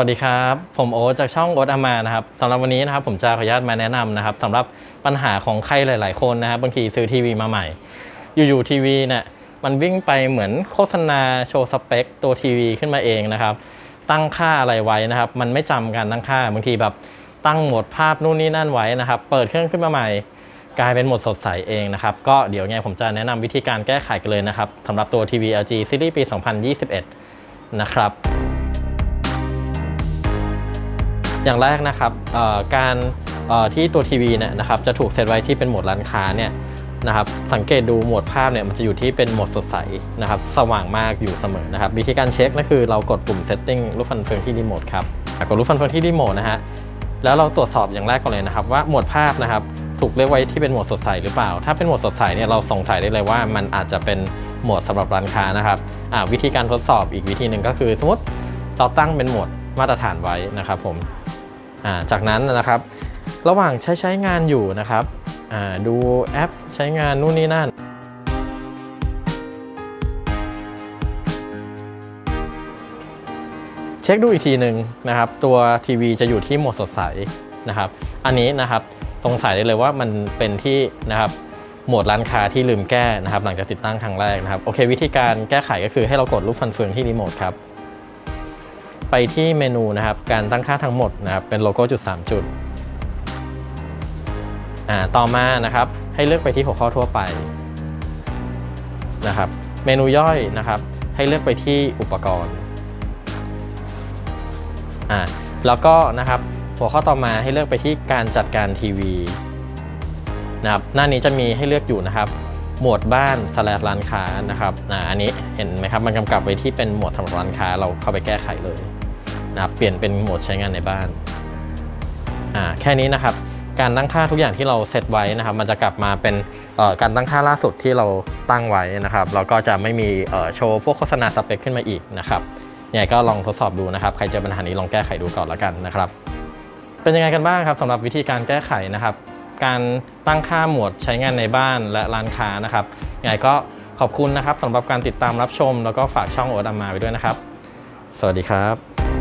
สวัสดีครับ ผมโอ๊ตจากช่องโอ๊ตอามานะครับสำหรับวันนี้นะครับผมจะขออนุญาตมาแนะนำนะครับสำหรับปัญหาของใครหลาย ๆ คนนะครับบางทีซื้อทีวีมาใหม่ อยู่ๆทีวีเนี่ยมันวิ่งไปเหมือนโฆษณาโชว์สเปคตัวทีวีขึ้นมาเองนะครับ ตั้งค่าอะไรไว้นะครับ มันไม่จำการตั้งค่าบางทีแบบตั้งโหมดภาพนู่นนี่นั่นไว้นะครับ เปิดเครื่องขึ้นมาใหม่ กลายเป็นโหมดสดใสเองนะครับก็เดี๋ยวไงผมจะแนะนำวิธีการแก้ไขกันเลยนะครับสำหรับตัวทีวี LG ซีรีส์ปี 2021 นะครับ อย่างแรกนะครับการที่ตัวทีวีเนี่ยนะครับจะถูกเซตไว้ที่เป็นโหมดร้านค้าเนี่ยนะครับสังเกตดูโหมดภาพเนี่ยมันจะอยู่ที่เป็นโหมดสดใสนะครับสว่างมากอยู่เสมอนะครับวิธีการเช็คก็คือเรากดปุ่ม setting รูปฟันเฟืองที่รีโมทครับกดรูปฟันเฟืองที่รีโมทนะฮะแล้วเราตรวจสอบอย่างแรกก่อนเลยนะครับ ว่าโหมดภาพนะครับถูกเลือกไว้ที่เป็นโหมดสดใสหรือเปล่า ถ้าเป็นโหมดสดใสเนี่ยเราสงสัยได้เลยว่ามันอาจจะเป็นโหมดสำหรับร้านค้านะครับวิธีการทดสอบอีกวิธีหนึ่งก็คือ สมมติเราตั้งเป็นโหมดมาตรฐานไว้นะครับผม จากนั้นนะครับ ระหว่างใช้ใช้งานอยู่นะครับดูแอปใช้งานนู่นนี่นั่น เช็คดูอีกทีหนึ่งนะครับ ตัวทีวีจะอยู่ที่โหมดสดใสนะครับ อันนี้นะครับสงสัยได้เลยว่ามันเป็นที่นะครับโหมดร้านค้าที่ลืมแก้นะครับ หลังจากติดตั้งครั้งแรกนะครับโอเค วิธีการแก้ไขก็คือให้เรากดรูปฟันเฟืองที่รีโมทครับ ไปที่เมนูนะครับ การตั้งค่าทั้งหมดนะครับ เป็นโลโก้จุด 3 จุด อ่า ต่อมานะครับ ให้เลือกไปที่หัวข้อทั่วไปนะครับ เมนูย่อยนะครับ ให้เลือกไปที่อุปกรณ์ อ่า แล้วก็นะครับ หัวข้อต่อมาให้เลือกไปที่การจัดการทีวีนะครับ หน้านี้จะมีให้เลือกอยู่นะครับหมวดบ้านสแลดร้านค้านะครับ อ่า อันนี้เห็นไหมครับ มันกำกับไว้ที่เป็นหมวดสำหรับร้านค้า เราเข้าไปแก้ไขเลย นะครับเปลี่ยนเป็นโหมดใช้งานในบ้านอ่าแค่นี้นะครับ การตั้งค่าทุกอย่างที่เราเซตไว้นะครับ มันจะกลับมาเป็นการตั้งค่าล่าสุดที่เราตั้งไว้นะครับเราก็จะไม่มีโชว์พวกโฆษณาสเปคขึ้นมาอีกนะครับยังไงก็ลองทดสอบดูนะครับ ใครเจอปัญหานี้ลองแก้ไขดูก่อนแล้วกันนะครับ เป็นยังไงกันบ้างครับสำหรับวิธีการแก้ไขนะครับ การตั้งค่าหมวดใช้งานในบ้านและร้านค้านะครับยังไงก็ขอบคุณนะครับสำหรับการติดตามรับชม แล้วก็ฝากช่องโอดัมมาไว้ด้วยนะครับ สวัสดีครับ